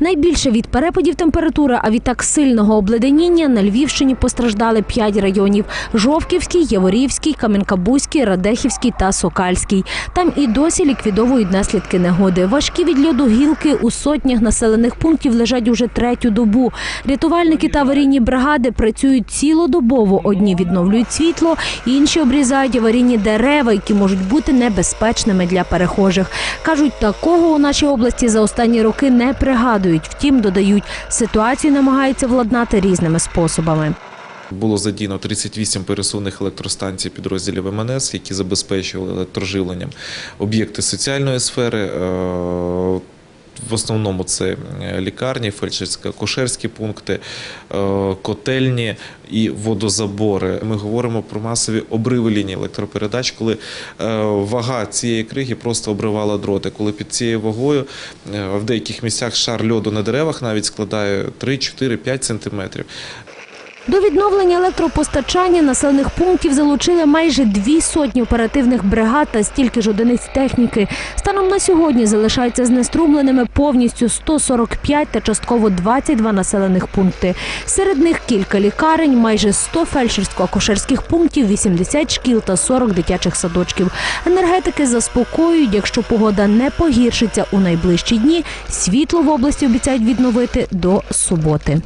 Найбільше від перепадів температури, а відтак сильного обледеніння на Львівщині постраждали п'ять районів: Жовківський, Яворівський, Кам'янка-Бузький, Радехівський та Сокальський. Там і досі ліквідовують наслідки негоди. Важкі від льоду гілки у сотнях населених пунктів лежать уже третю добу. Рятувальники та аварійні бригади працюють цілодобово. Одні відновлюють світло, інші обрізають аварійні дерева, які можуть бути небезпечними для перехожих. Кажуть, такого у нашій області за останні роки не пригадують. Втім, додають, ситуацію намагаються владнати різними способами. Було задіяно 38 пересувних електростанцій підрозділів МНС, які забезпечували електроживленням об'єкти соціальної сфери. В основному це е, лікарні, фельдшерсько-кошерські пункти, е, котельні і водозабори. Ми говоримо про масові обриви лінії електропередач, коли е, вага цієї криги просто обривала дроти. Коли під цією вагою в деяких місцях шар льоду на деревах навіть складає 3, 4, 5 сантиметрів. До відновлення електропостачання населених пунктів залучили майже дві сотні оперативних бригад та стільки ж одиниць техніки. Станом на сьогодні залишаються знеструмленими повністю 145 та частково 22 населених пункти. Серед них кілька лікарень, майже 100 фельдшерсько-акушерських пунктів, 80 шкіл та 40 дитячих садочків. Енергетики заспокоюють, якщо погода не погіршиться у найближчі дні, світло в області обіцяють відновити до суботи.